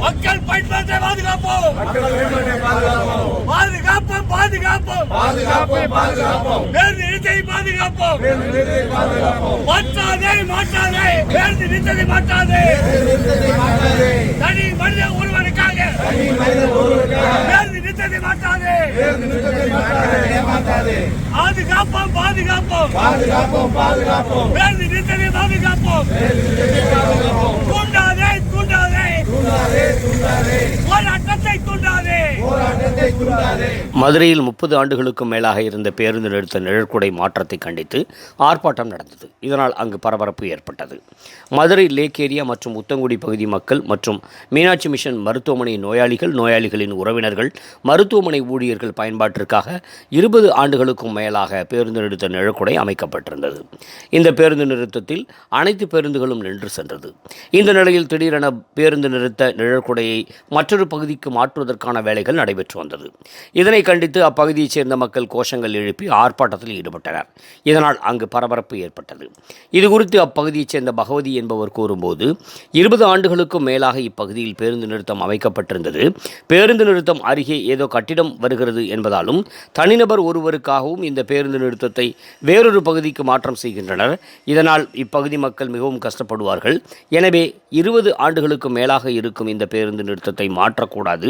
மக்கள் பயன்பாட்டை பாதுகாப்போம். பாதுகாப்போம் பாதுகாப்போம். பாதுகாப்போம் வேண்டி நிறுத்ததை பாதுகாப்போம். மாற்றாதே மாற்றாதே. பேருந்து நிறுத்ததை மாற்றாதே. தனி மனித ஒருவனுக்காக. பேருந்து நிறுத்ததை மாற்றாதே. பாதுகாப்போம். பாதுகாப்போம் வேண்டி நிறுத்ததை பாதுகாப்போம். தூண்டாதே தூண்டாதே. போராட்டத்தை தூண்டாதே. மதுரையில் முப்பது ஆண்டுகளுக்கும் மேலாக இருந்த பேருந்து நிறுத்த நிழற்குடை மாற்றத்தை கண்டித்து ஆர்ப்பாட்டம் நடந்தது. இதனால் அங்கு பரபரப்பு ஏற்பட்டது. மதுரை லேக் ஏரியா மற்றும் உத்தங்குடி பகுதி மக்கள் மற்றும் மீனாட்சி மிஷன் மருத்துவமனை நோயாளிகள் நோயாளிகளின் உறவினர்கள் மருத்துவமனை ஊழியர்கள் பயன்பாட்டிற்காக இருபது ஆண்டுகளுக்கும் மேலாக பேருந்து நிறுத்த நிழற்குடை அமைக்கப்பட்டிருந்தது. இந்த பேருந்து நிறுத்தத்தில் அனைத்து பேருந்துகளும் நின்று சென்றது. இந்த நிலையில் திடீரென பேருந்து நிறுத்த நிழற்குடையை மற்றொரு பகுதிக்கு மாற்றுவதற்கான வேலைகள் நடைபெற்று வந்தது. இதனை கண்டித்து அப்பகுதியைச் சேர்ந்த மக்கள் கோஷங்கள் எழுப்பி ஆர்ப்பாட்டத்தில் ஈடுபட்டனர். இதனால் அங்கு பரபரப்பு ஏற்பட்டது. இது குறித்து அப்பகுதியைச் சேர்ந்த பகவதி என்பவர் கூறும்போது இருபது ஆண்டுகளுக்கும் மேலாக இப்பகுதியில் பேருந்து நிறுத்தம் அமைக்கப்பட்டிருந்தது. பேருந்து நிறுத்தம் அருகே ஏதோ கட்டிடம் வருகிறது என்பதாலும் தனிநபர் ஒருவருக்காகவும் இந்த பேருந்து நிறுத்தத்தை வேறொரு பகுதிக்கு மாற்றம் செய்கின்றனர். இதனால் இப்பகுதி மக்கள் மிகவும் கஷ்டப்படுவார்கள். எனவே இருபது ஆண்டுகளுக்கு மேலாக இருக்கும் இந்த பேருந்து நிறுத்தத்தை மாற்றக்கூடாது.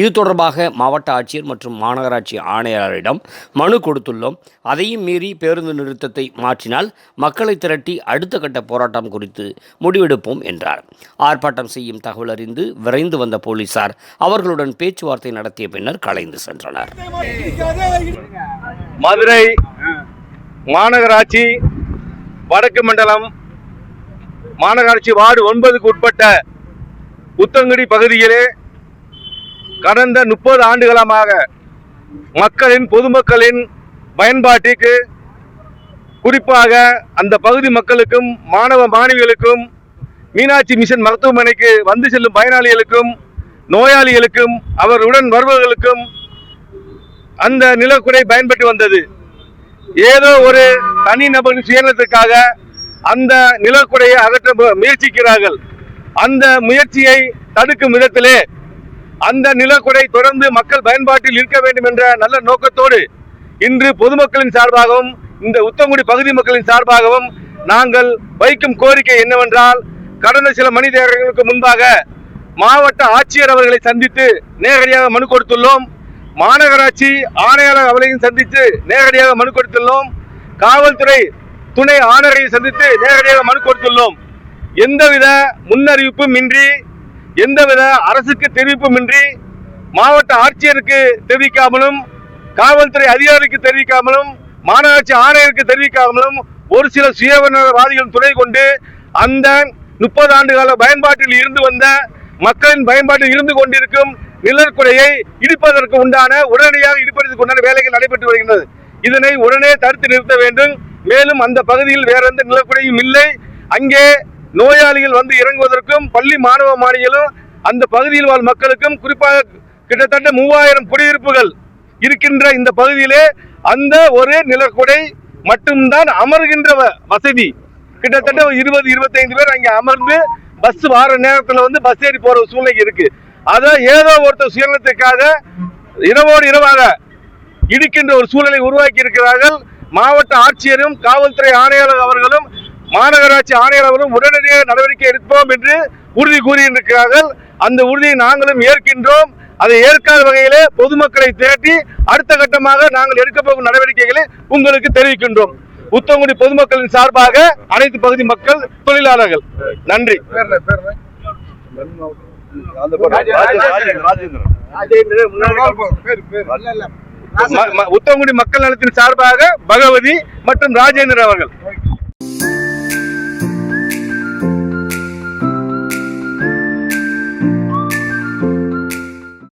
இது தொடர்பாக மாவட்ட ஆட்சியர் மற்றும் மாநகராட்சி ஆணையாளரிடம் மனு கொடுத்துள்ளோம். அதையும் மீறி பேருந்து நிறுத்தத்தை மாற்றினால் மக்களை திரட்டி அடுத்த கட்ட போராட்டம் குறித்து முடிவெடுப்போம் என்றார். ஆர்ப்பாட்டம் செய்யும் தகவல் அறிந்து விரைந்து வந்த போலீசார் அவர்களுடன் பேச்சுவார்த்தை நடத்திய பின்னர் கலைந்து சென்றனர். மதுரை மாநகராட்சி வடக்கு மண்டலம் மாநகராட்சி வார்டு ஒன்பதுக்கு உட்பட்ட புத்தங்குடி பகுதியிலே கடந்த முப்பது ஆண்டுகளமாக மக்களின் பொதுமக்களின் பயன்பாட்டிற்கு குறிப்பாக அந்த பகுதி மக்களுக்கும் மாணவ மாணவிகளுக்கும் மீனாட்சி மிஷன் மருத்துவமனைக்கு வந்து செல்லும் பயனாளிகளுக்கும் நோயாளிகளுக்கும் அவருடன் வருபவர்களுக்கும் அந்த நிலக்குறை பயன்பட்டு வந்தது. ஏதோ ஒரு தனிநபரின் சுயநலத்திற்காக அந்த நிலக்குறையை அகற்ற முயற்சிக்கிறார்கள். அந்த முயற்சியை தடுக்கும் விதத்திலே அந்த நிலக்குடை தொடர்ந்து மக்கள் பயன்பாட்டில் இருக்க வேண்டும் என்ற நல்ல நோக்கத்தோடு இன்று பொதுமக்களின் சார்பாகவும் இந்த உத்தங்குடி பகுதி மக்களின் சார்பாகவும் நாங்கள் வைக்கும் கோரிக்கை என்னவென்றால் கடந்த சில மணி நேரங்களுக்கு முன்பாக மாவட்ட ஆட்சியர் அவர்களை சந்தித்து நேரடியாக மனு கொடுத்துள்ளோம். மாநகராட்சி ஆணையாளர் அவரையும் சந்தித்து நேரடியாக மனு கொடுத்துள்ளோம். காவல்துறை துணை ஆணையரை சந்தித்து நேரடியாக மனு கொடுத்துள்ளோம். எந்தவித முன்னறிவிப்பும் இன்றி எந்தவித அரசுக்கு தெரிவிப்புமின்றி மாவட்ட ஆட்சியருக்கு தெரிவிக்காமலும் காவல்துறை அதிகாரிக்கு தெரிவிக்காமலும் மாநகராட்சி ஆணையருக்கு தெரிவிக்காமலும் ஒரு சில சுயநலவாதிகள் துணை கொண்டு அந்த முப்பது ஆண்டுகால பயன்பாட்டில் இருந்து வந்த மக்களின் பயன்பாட்டில் இருந்து கொண்டிருக்கும் நிழற்குடையை இடிப்பதற்கு உண்டான உடனடியாக இடிப்பதற்கு உண்டான வேலைகள் நடைபெற்று வருகின்றது. இதனை உடனே தடுத்து நிறுத்த வேண்டும். மேலும் அந்த பகுதியில் வேற எந்த நிலக்குறையும் இல்லை. அங்கே நோயாளிகள் வந்து இறங்குவதற்கும் பள்ளி மாணவ மாணவிகளும் அந்த பகுதியில் வாழ் மக்களுக்கும் குறிப்பாக கிட்டத்தட்ட மூவாயிரம் குடியிருப்புகள் இருக்கின்ற இந்த பகுதியிலே அந்த ஒரு நிலக்குடை மட்டும்தான் அமர்கின்ற வசதி. கிட்டத்தட்ட இருபது இருபத்தைந்து பேர் அங்கே அமர்ந்து பஸ் வார நேரத்துல வந்து பஸ் ஏறி போற ஒரு சூழ்நிலை இருக்கு. அதை ஏதோ ஒருத்தர் சுயநலத்துக்காக இரவோடு இரவாக இடிக்கின்ற ஒரு சூழலை உருவாக்கி இருக்கிறார்கள் மாவட்ட ஆட்சியரும் காவல்துறை ஆணையாளர் அவர்களும் மாநகராட்சி ஆணையர் அவர்களும் உடனடியாக நடவடிக்கை எடுப்போம் என்று உறுதி கூறியிருக்கிறார்கள். அந்த உறுதியை நாங்களும் ஏற்கின்றோம். அதை ஏற்காத வகையிலே பொதுமக்களை திரட்டி அடுத்த கட்டமாக நாங்கள் எடுக்க போகும் நடவடிக்கைகளை உங்களுக்கு தெரிவிக்கின்றோம். உத்தங்குடி பொதுமக்களின் சார்பாக அனைத்து பகுதி மக்கள் தொழிலாளர்கள் நன்றி. உத்தங்குடி மக்கள் நலத்தின் சார்பாக பகவதி மற்றும் ராஜேந்திரன் அவர்கள்.